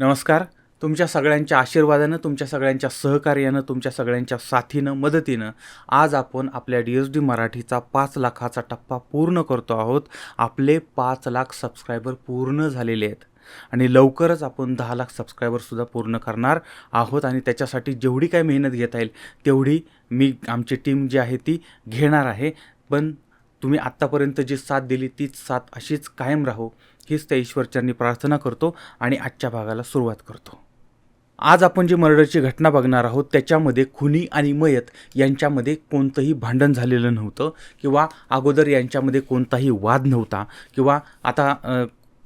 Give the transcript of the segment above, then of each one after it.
नमस्कार. तुमच्या सगळ्यांच्या आशीर्वादानं तुमच्या सगळ्यांच्या सहकार्यानं तुमच्या सगळ्यांच्या साथीनं मदतीनं आज आपण आपल्या डी एस डी मराठीचा पाच लाखाचा टप्पा पूर्ण करतो आहोत. आपले पाच लाख सबस्क्रायबर पूर्ण झालेले आहेत. आणि लवकरच आपण दहा लाख सबस्क्रायबरसुद्धा पूर्ण करणार आहोत आणि त्याच्यासाठी जेवढी काय मेहनत घेता येईल तेवढी मी आमची टीम जी आहे ती घेणार आहे. पण तुम्ही आत्तापर्यंत जी साथ दिली तीच साथ अशीच कायम राहो. हीच त्या ईश्वरचरणी प्रार्थना करतो आणि आजच्या भागाला सुरुवात करतो. आज आपण जी मर्डरची घटना बघणार आहोत त्याच्यामध्ये खुनी आणि मयत यांच्यामध्ये कोणतंही भांडण झालेलं नव्हतं किंवा अगोदर यांच्यामध्ये कोणताही वाद नव्हता किंवा आता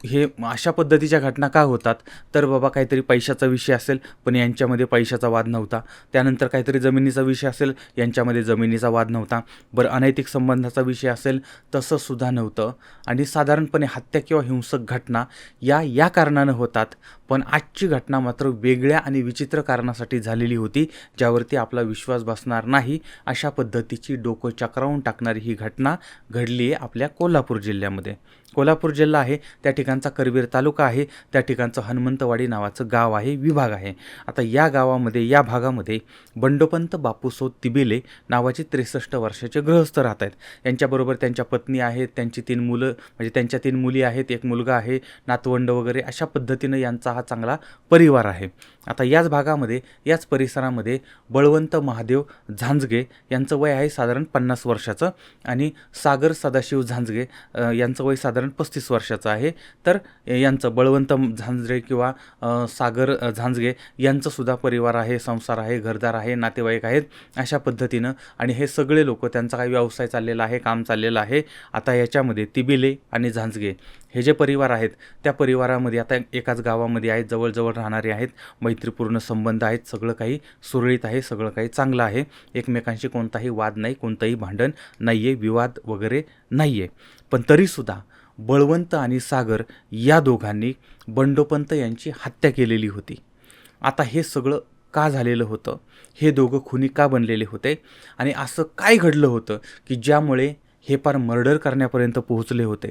हे अशा पद्धतीच्या घटना का होतात? तर बाबा काहीतरी पैशाचा विषय असेल पण यांच्यामध्ये पैशाचा वाद नव्हता. त्यानंतर काहीतरी जमिनीचा विषय असेल यांच्यामध्ये जमिनीचा वाद नव्हता. बरं अनैतिक संबंधाचा विषय असेल तसं सुद्धा नव्हतं. आणि साधारणपणे हत्या किंवा हिंसक घटना या या कारणानं होतात. पण आजची घटना मात्र वेगळ्या आणि विचित्र कारणासाठी झालेली होती ज्यावरती आपला विश्वास बसणार नाही अशा पद्धतीची डोकं चक्रावून टाकणारी ही घटना घडली आहे आपल्या कोल्हापूर जिल्ह्यामध्ये. कोल्हापूर जिल्हा आहे त्या ठिकाणचा करवीर तालुका आहे त्या ठिकाणचं हनुमंतवाडी नावाचं गाव आहे विभाग आहे. आता या गावामध्ये या भागामध्ये बंडोपंत बापूसो तिबिले नावाचे त्रेसष्ट वर्षाचे गृहस्थ राहत आहेत. यांच्याबरोबर त्यांच्या पत्नी आहेत त्यांची तीन मुलं म्हणजे त्यांच्या तीन मुली आहेत एक मुलगा आहे नातवंड वगैरे अशा पद्धतीनं यांचा हा हा चांगला परिवार आहे. आता याच भागामध्ये याच परिसरामध्ये बळवंत महादेव झांजगे यांचं वय आहे साधारण पन्नास वर्षाचं आणि सागर सदाशिव झांजगे यांचं वय साधारण पस्तीस वर्षाचं आहे. तर यांचं बळवंत झांजरे किंवा सागर झांजगे यांचंसुद्धा परिवार आहे संसार आहे घरदार आहे नातेवाईक आहेत अशा पद्धतीनं आणि हे सगळे लोक त्यांचा काही व्यवसाय चाललेला आहे काम चाललेलं आहे. आता याच्यामध्ये तिबिले आणि झांजगे हे जे परिवार आहेत त्या परिवारामध्ये आता एकाच गावामध्ये आहेत जवळजवळ राहणारे आहेत मैत्रीपूर्ण संबंध आहेत सगळं काही सुरळीत आहे सगळं काही चांगलं आहे. एकमेकांशी कोणताही वाद नाही कोणतंही भांडण नाही आहे विवाद वगैरे नाही आहे पण तरीसुद्धा बळवंत आणि सागर या दोघांनी बंडोपंत यांची हत्या केलेली होती. आता हे सगळं का झालेलं होतं? हे दोघं खुनी का बनलेले होते? आणि असं काय घडलं होतं की ज्यामुळे हे पार मर्डर करण्यापर्यंत पोहोचले होते?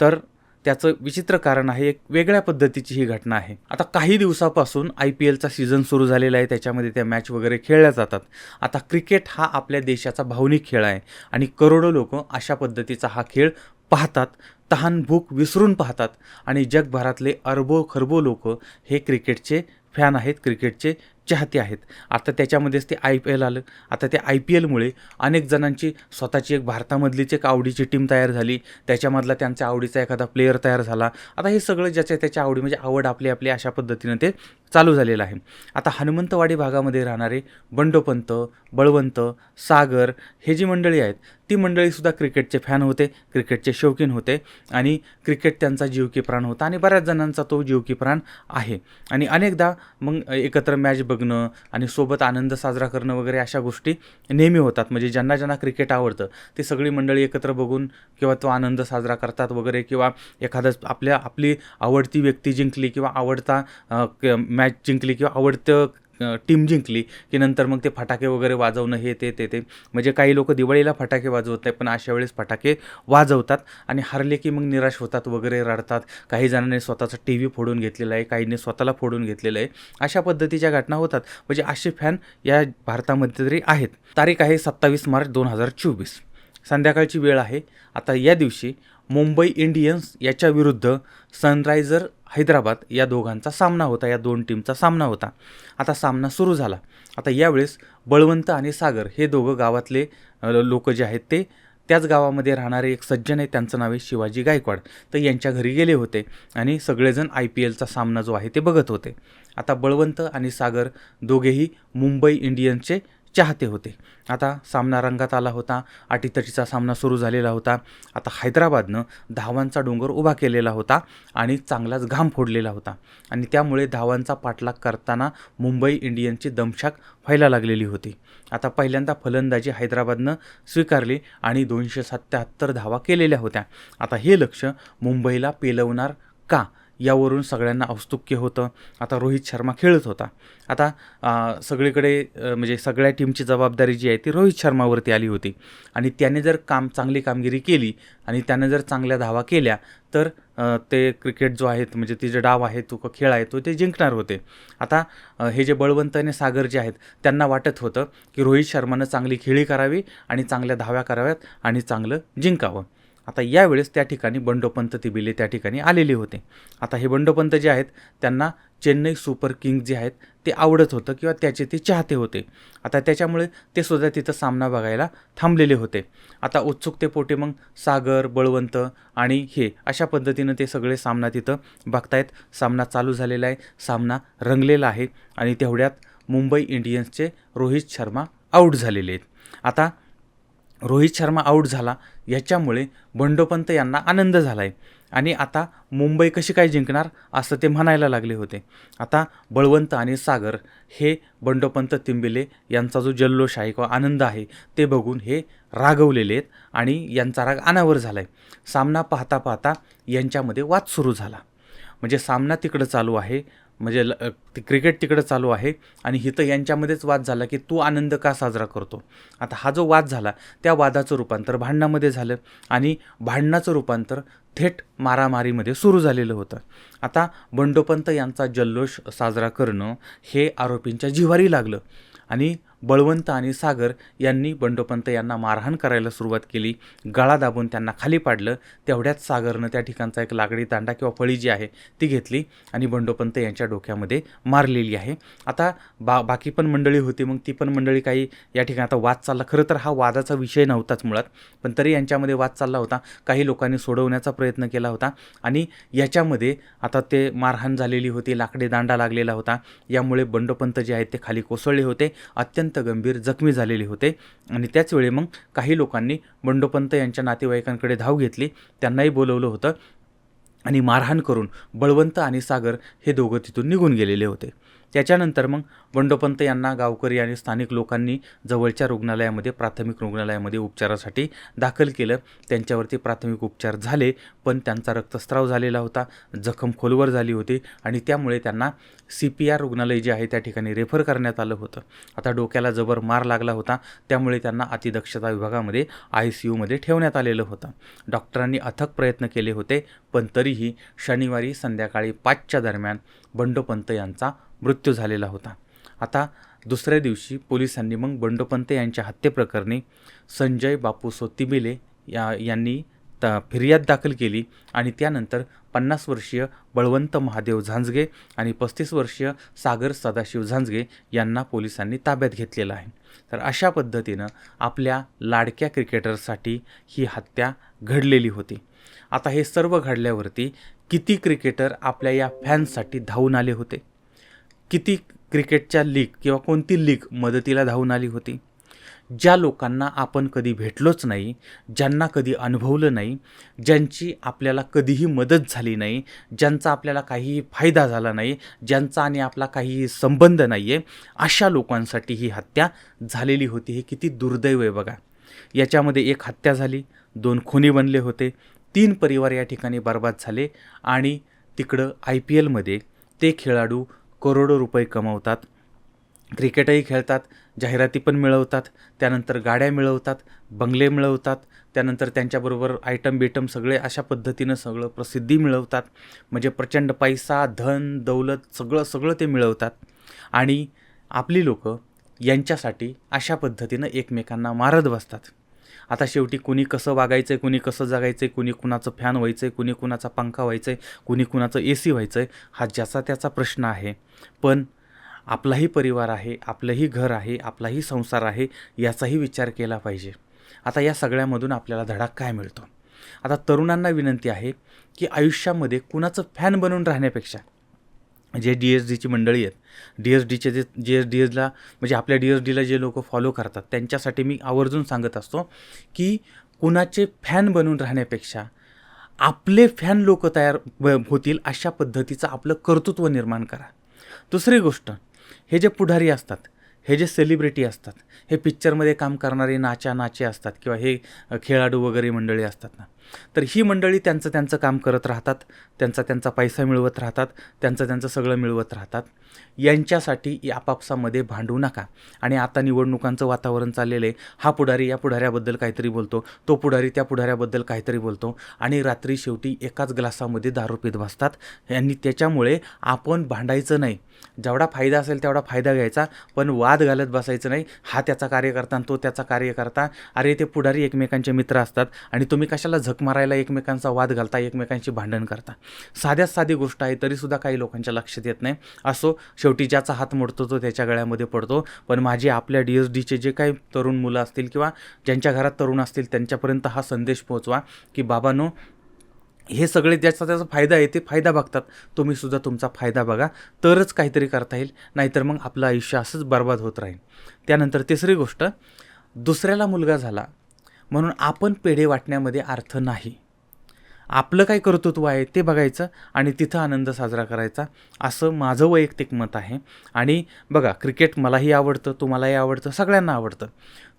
तर त्याचं विचित्र कारण आहे एक वेगळ्या पद्धतीची ही घटना आहे. आता काही दिवसापासून आय पी एलचा सीझन सुरू झालेला आहे त्याच्यामध्ये त्या मॅच वगैरे खेळल्या जातात. आता क्रिकेट हा आपल्या देशाचा भावनिक खेळ आहे आणि करोडो लोक अशा पद्धतीचा हा खेळ पाहतात तहान भूक विसरून पाहतात आणि जगभरातले अरबो खरबो लोक हे क्रिकेटचे फॅन आहेत क्रिकेटचे चाहते आहेत. आता त्याच्यामध्येच ते आय पी एल आलं. आता त्या आय पी एलमुळे अनेक जणांची स्वतःची एक भारतामधलीच एक आवडीची टीम तयार झाली. त्याच्यामधला त्यांचा आवडीचा एखादा प्लेअर तयार झाला. आता हे सगळं ज्याच्या त्याच्या आवडी म्हणजे आवड आपली आपली अशा पद्धतीनं ते चालू झालेलं आहे. आता हनुमंतवाडी भागामध्ये राहणारे बंडोपंत बळवंत सागर हे जी मंडळी आहेत ती मंडळीसुद्धा क्रिकेटचे फॅन होते क्रिकेटचे शौकीन होते आणि क्रिकेट त्यांचा जीव की प्राण होता आणि बऱ्याच जणांचा तो जीव की प्राण आहे. आणि अनेकदा मग एकत्र मॅच बघणं आणि सोबत आनंद साजरा करणं वगैरे अशा गोष्टी नेहमी होतात. म्हणजे ज्यांना ज्यांना क्रिकेट आवडतं ते सगळी मंडळी एकत्र बघून किंवा तो आनंद साजरा करतात वगैरे किंवा एखादा आपल्या आपली आवडती व्यक्ती जिंकली किंवा आवडता क- मॅच जिंकली किंवा आवडतं टीम जिंकली की नंतर मग ते फटाके वगैरे वाजवणं हे ते ते ते. म्हणजे काही लोक दिवाळीला फटाके वाजवत नाही पण अशा वेळेस फटाके वाजवतात आणि हरले की मग निराश होतात वगैरे रडतात. काही जणांनी स्वतःचा टी व्ही फोडून घेतलेला आहे काहींनी स्वतःला फोडून घेतलेलं आहे. अशा पद्धतीच्या घटना होतात. म्हणजे असे फॅन या भारतामध्ये तरी आहेत. तारीख आहे सत्तावीस मार्च दोन हजार चोवीस. संध्याकाळची वेळ आहे. आता या दिवशी मुंबई इंडियन्स याच्या विरुद्ध सनरायझर हैदराबाद या दोघांचा सामना होता. या दोन टीमचा सामना होता. आता सामना सुरू झाला. आता यावेळेस बळवंत आणि सागर हे दोघं गावातले लोक जे आहेत ते त्याच गावामध्ये राहणारे एक सज्जन आहे. त्यांचं नाव आहे शिवाजी गायकवाड. तर यांच्या घरी गेले होते आणि सगळेजण आय पी एलचा सामना जो आहे ते बघत होते. आता बळवंत आणि सागर दोघेही मुंबई इंडियन्सचे चाहते होते. आता सामना रंगात आला होता. अटीतटीचा सामना सुरू झालेला होता. आता हैदराबादनं धावांचा डोंगर उभा केलेला होता आणि चांगलाच घाम फोडलेला होता. आणि त्यामुळे धावांचा पाठलाग करताना मुंबई इंडियन्सची दमशाक व्हायला लागलेली होती. आता पहिल्यांदा फलंदाजी हैदराबादनं स्वीकारली आणि दोनशे सत्त्याहत्तर धावा केलेल्या होत्या. आता हे लक्ष मुंबईला पेलवणार का? यावरून सगळ्यांना औस्तुक्य होतं. आता रोहित शर्मा खेळत होता. आता सगळीकडे म्हणजे सगळ्या टीमची जबाबदारी जी आहे ती रोहित शर्मावरती आली होती. आणि त्याने जर काम चांगली कामगिरी केली आणि त्याने जर चांगल्या धावा केल्या तर ते क्रिकेट जो आहे म्हणजे तिचे जे डाव आहे तो खेळ आहे तो ते जिंकणार होते. आता हे जे बळवंत आणि सागर जे आहेत त्यांना वाटत होतं की रोहित शर्मानं चांगली खेळी करावी आणि चांगल्या धाव्या कराव्यात आणि चांगलं जिंकावं. आता यावेळेस त्या ठिकाणी बंडोपंत तिबिले त्या ठिकाणी आलेले होते. आता हे बंडोपंत जे आहेत त्यांना चेन्नई सुपर किंग जे आहेत ते आवडत होतं किंवा त्याचे ते चाहते होते. आता त्याच्यामुळे ते सुद्धा तिथं सामना बघायला थांबलेले होते. आता उत्सुकतेपोटी मग सागर बळवंत आणि हे अशा पद्धतीनं ते सगळे सामना तिथं बघतायत. सामना चालू झालेला आहे सामना रंगलेला आहे आणि तेवढ्यात मुंबई इंडियन्सचे रोहित शर्मा आऊट झालेले आहेत. आता रोहित शर्मा आऊट झाला. याच्यामुळे बंडोपंत यांना आनंद झाला आहे आणि आता मुंबई कशी काय जिंकणार असं ते म्हणायला लागले होते. आता बळवंत आणि सागर हे बंडोपंत तिंबिले यांचा जो जल्लोष आहे किंवा आनंद आहे ते बघून हे रागवलेले आहेत आणि यांचा राग अनावर झाला आहे सामना पाहता पाहता यांच्यामध्ये वाद सुरू झाला. म्हणजे सामना तिकडं चालू आहे. म्हणजे ल- ते क्रिकेट तिकडं चालू आहे आणि इथं यांच्यामध्येच वाद झाला की तू आनंद का साजरा करतो? आता हा जो वाद झाला त्या वादाचं रूपांतर भांडणामध्ये झालं आणि भांडणाचं रूपांतर थेट मारामारीमध्ये सुरू झालेलं होतं. आता बंडोपंत यांचा जल्लोष साजरा करणं हे आरोपींच्या जिव्हारी लागलं आणि बळवंत आणि सागर यांनी बंडोपंत यांना मारहाण करायला सुरुवात केली. गळा दाबून त्यांना खाली पाडलं. तेवढ्यात सागरनं त्या ठिकाणचा एक लाकडी दांडा किंवा फळी जी आहे ती घेतली आणि बंडोपंत यांच्या डोक्यामध्ये मारलेली आहे. आता बा बाकी पण मंडळी होती मग ती पण मंडळी काही या ठिकाणी आता वाद चालला. खरं तर हा वादाचा विषय नव्हताच मुळात. पण तरी यांच्यामध्ये वाद चालला होता. काही लोकांनी सोडवण्याचा प्रयत्न केला होता आणि याच्यामध्ये आता ते मारहाण झालेली होती लाकडी दांडा लागलेला होता. यामुळे बंडोपंत जे आहेत ते खाली कोसळले होते. अत्यंत गंभीर जखमी झालेले होते. आणि त्याचवेळी मग काही लोकांनी बंडोपंत यांच्या नातेवाईकांकडे धाव घेतली. त्यांनाही बोलवलं होतं. आणि मारहाण करून बळवंत आणि सागर हे दोघं तिथून निघून गेलेले होते. त्याच्यानंतर मग बंडोपंत यांना गावकरी आणि स्थानिक लोकांनी जवळच्या रुग्णालयामध्ये प्राथमिक रुग्णालयामध्ये उपचारासाठी दाखल केलं. त्यांच्यावरती प्राथमिक उपचार झाले पण त्यांचा रक्तस्राव झालेला होता जखम खोलवर झाली होती आणि त्यामुळे त्यांना सी पी आर रुग्णालय जे आहे त्या ठिकाणी रेफर करण्यात आलं होतं. आता डोक्याला जबर मार लागला होता त्यामुळे त्यांना अतिदक्षता विभागामध्ये आय सी यूमध्ये ठेवण्यात आलेलं होतं. डॉक्टरांनी अथक प्रयत्न केले होते पण तरीही शनिवारी संध्याकाळी पाचच्या दरम्यान बंडोपंत यांचा मृत्यू झालेला होता. आता दुसऱ्या दिवशी पोलिसांनी मग बंडोपंत यांच्या हत्येप्रकरणी संजय बापू सोतिबिले या यांनी त फिर्याद दाखल केली आणि त्यानंतर पन्नास वर्षीय बळवंत महादेव झांजगे आणि पस्तीस वर्षीय सागर सदाशिव झांजगे यांना पोलिसांनी ताब्यात घेतलेलं आहे. तर अशा पद्धतीनं आपल्या लाडक्या क्रिकेटरसाठी ही हत्या घडलेली होती. आता हे सर्व घडल्यावरती किती क्रिकेटर आपल्या या फॅन्ससाठी धावून आले होते? किती क्रिकेटच्या लीग किंवा कोणती लीग मदतीला धावून आली होती? ज्या लोकांना आपण कधी भेटलोच नाही ज्यांना कधी अनुभवलं नाही ज्यांची आपल्याला कधीही मदत झाली नाही ज्यांचा आपल्याला काहीही फायदा झाला नाही ज्यांचा आणि आपला काहीही संबंध नाही आहे अशा लोकांसाठी ही हत्या झालेली होती. हे किती दुर्दैव आहे बघा. याच्यामध्ये एक हत्या झाली दोन खुनी बनले होते तीन परिवार या ठिकाणी बर्बाद झाले आणि तिकडं आय पी एलमध्ये ते खेळाडू करोडो रुपये कमवतात. क्रिकेटही खेळतात जाहिराती पण मिळवतात त्यानंतर गाड्या मिळवतात बंगले मिळवतात त्यानंतर त्यांच्याबरोबर आयटम बिटम सगळे अशा पद्धतीनं सगळं प्रसिद्धी मिळवतात. म्हणजे प्रचंड पैसा धन दौलत सगळं सगळं ते मिळवतात. आणि आपली लोकं यांच्यासाठी अशा पद्धतीनं एकमेकांना मारत बसतात. आता शेवटी कुणी कसं वागायचं आहे कुणी कसं जगायचं आहे कुणी कुणाचं फॅन व्हायचं आहे कुणी कुणाचा पंखा व्हायचं आहे कुणी कुणाचं ए सी व्हायचं आहे हा ज्याचा त्याचा प्रश्न आहे. पण आपलाही परिवार आहे आपलंही घर आहे आपलाही संसार आहे याचाही विचार केला पाहिजे. आता या सगळ्यामधून आपल्याला धडा काय मिळतो? आता तरुणांना विनंती आहे की आयुष्यामध्ये कुणाचं फॅन बनून राहण्यापेक्षा जे डी एस डीची मंडळी आहेत डी एस डीचे जे जी एस डी एसला म्हणजे आपल्या डी एस डीला जे लोक फॉलो करतात त्यांच्यासाठी मी आवर्जून सांगत असतो की कुणाचे फॅन बनून राहण्यापेक्षा आपले फॅन लोक तयार ब- होतील अशा पद्धतीचं आपलं कर्तृत्व निर्माण करा. दुसरी गोष्ट हे जे पुढारी असतात हे जे सेलिब्रिटी असतात हे पिक्चरमध्ये काम करणारे नाचा नाचे असतात किंवा हे खेळाडू वगैरे मंडळी असतात ना तर ही मंडळी त्यांचं त्यांचं काम करत राहतात त्यांचा त्यांचा पैसा मिळवत राहतात त्यांचं त्यांचं सगळं मिळवत राहतात. यांच्यासाठी आपापसामध्ये भांडू नका. आणि आता निवडणुकांचं वातावरण चाललेलं आहे. हा पुढारी या पुढाऱ्याबद्दल काहीतरी बोलतो तो पुढारी त्या पुढाऱ्याबद्दल काहीतरी बोलतो आणि रात्री शेवटी एकाच ग्लासामध्ये दारू पीत बसतात. यांनी त्याच्यामुळे आपण भांडायचं नाही. जेवढा फायदा असेल तेवढा फायदा घ्यायचा पण वाद घालत बसायचं नाही. हा त्याचा कार्यकर्ता आणि तो त्याचा कार्यकर्ता. अरे ते पुढारी एकमेकांचे मित्र असतात आणि तुम्ही कशाला झक मारायला एकमेकांचा वाद घालता एकमेकांची भांडण करता. साध्यात साधी गोष्ट आहे तरीसुद्धा काही लोकांच्या लक्षात येत नाही. असो शेवटी ज्याचा हात मोडतो तो त्याच्या गळ्यामध्ये पडतो. पण माझे आपल्या डी एस डीचे जे काही तरुण मुलं असतील किंवा ज्यांच्या घरात तरुण असतील त्यांच्यापर्यंत हा संदेश पोहोचवा की बाबांनो हे सगळे ज्याचा त्याचा फायदा आहे ते फायदा बघतात. तुम्हीसुद्धा तुमचा फायदा बघा. तरच काहीतरी करता येईल. नाहीतर मग आपलं आयुष्य असंच बर्बाद होत राहील. त्यानंतर तिसरी गोष्ट दुसऱ्याला मुलगा झाला. म्हणून आपण पेढे वाटण्यामध्ये अर्थ नाही. आपलं काय कर्तृत्व आहे ते बघायचं आणि तिथं आनंद साजरा करायचा असं माझं वैयक्तिक मत आहे. आणि बघा क्रिकेट मलाही आवडतं तुम्हालाही आवडतं सगळ्यांना आवडतं.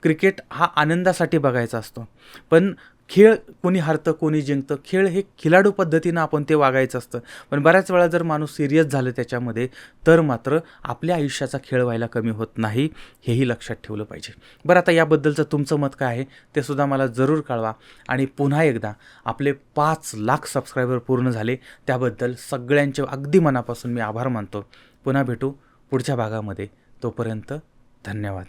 क्रिकेट हा आनंदासाठी बघायचा असतो. पण खेळ कोणी हरतं कोणी जिंकतं खेळ हे खिलाडू पद्धतीनं आपण ते वागायचं असतं. पण बऱ्याच वेळा जर माणूस सिरियस झालं त्याच्यामध्ये तर मात्र आपल्या आयुष्याचा खेळ व्हायला कमी होत नाही हेही लक्षात ठेवलं पाहिजे. बरं आता याबद्दलचं तुमचं मत काय आहे ते सुद्धा मला जरूर कळवा. आणि पुन्हा एकदा आपले पाच लाख सबस्क्रायबर पूर्ण झाले त्याबद्दल सगळ्यांचे अगदी मनापासून मी आभार मानतो. पुन्हा भेटू पुढच्या भागामध्ये. तोपर्यंत धन्यवाद.